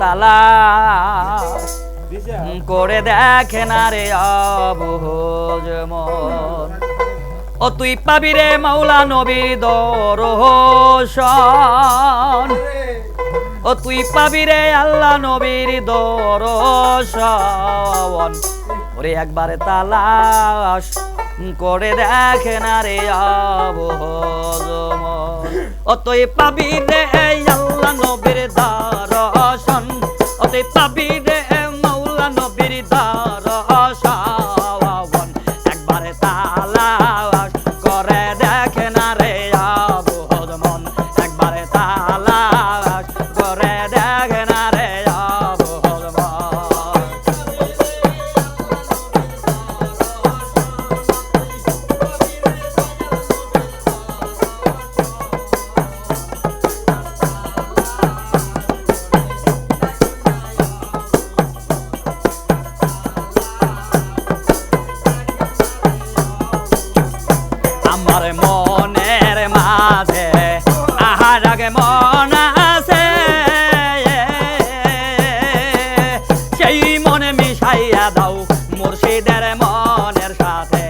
তালা করে দেখে না রে মন। ও তুই পাবি রে মাওলা নবীর দরশন ও তুই পাবি রে আল্লাহ নবীর দরশন ওরে একবারে তালাশ করে দেখে না রে মন। ও তুই পাবি রে আল্লাহ নবীর দরশন ও তুই মনের মাঝে। আহার আগে মন আছে। সেই মনে মিশাইয়া দাও মুর্শিদের মনের সাথে,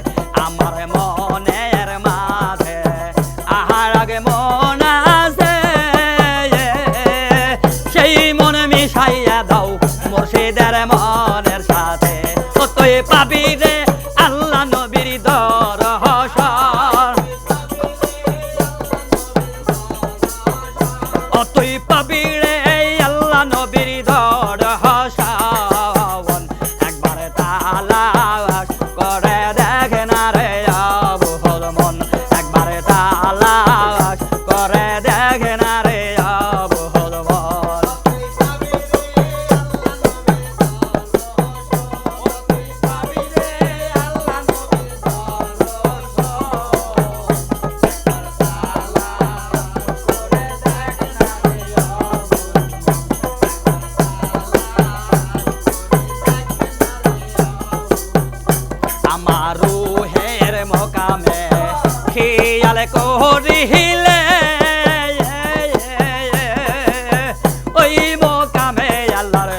আমার মনের মাঝে। আহার আগে মন আছে। সেই মনে মিশাইয়া দাও মুর্শিদের মনের সাথে। ও পাবি আমার রুহের মোকামে। খেয়াল করিলে ওই মোকামে আল্লাহর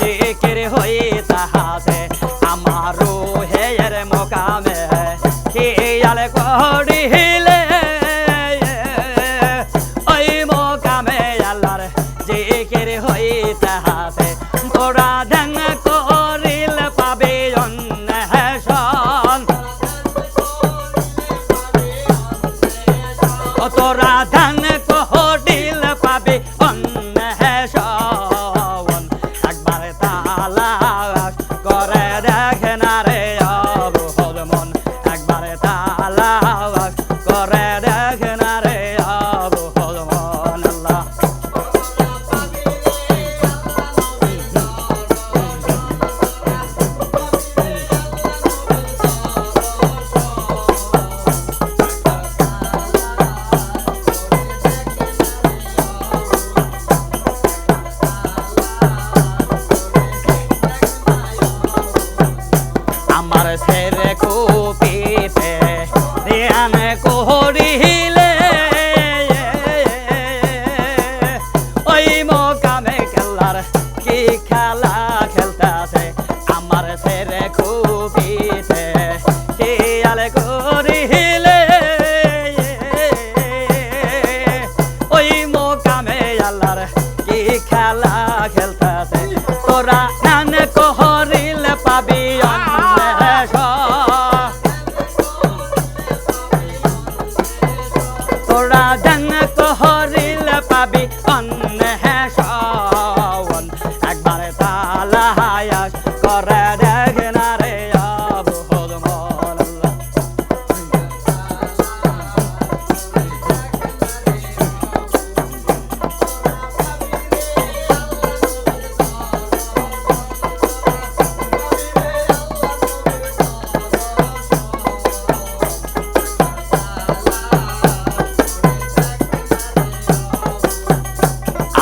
জিকির হই তাহাতে। আমার রুহের মোকামে খেয়াল করিলে ওই মোকামে আল্লাহর জিকির হই তাহাতে। তোরা ধ্যান ও তোরা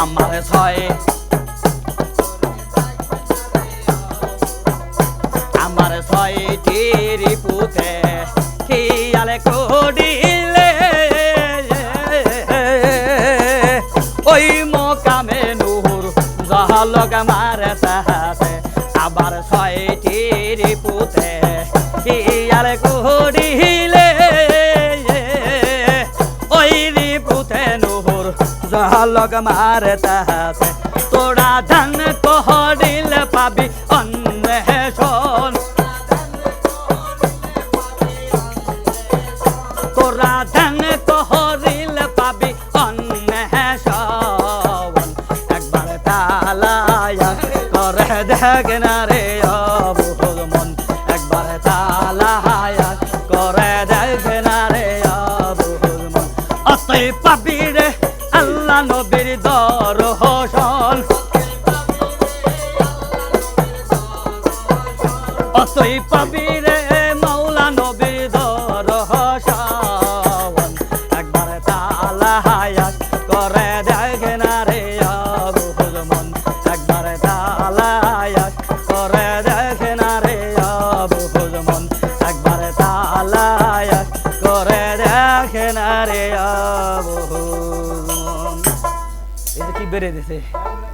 আমার ছয় আমার ছয়টি রিপুতে খেয়াল করিলে ওই মোকামে যাহা ঝলক মারে তাহাতে। আবার ছয়টি রিপুতে ইয়ার কুড়িলে। ঝলক মারে তাহাতে তোরা ধান কহরিল পাবি অন্বেষণ তোরা ধান কহরিল পাবি অন্বেষণ মন পাবি রে আল্লাহ রে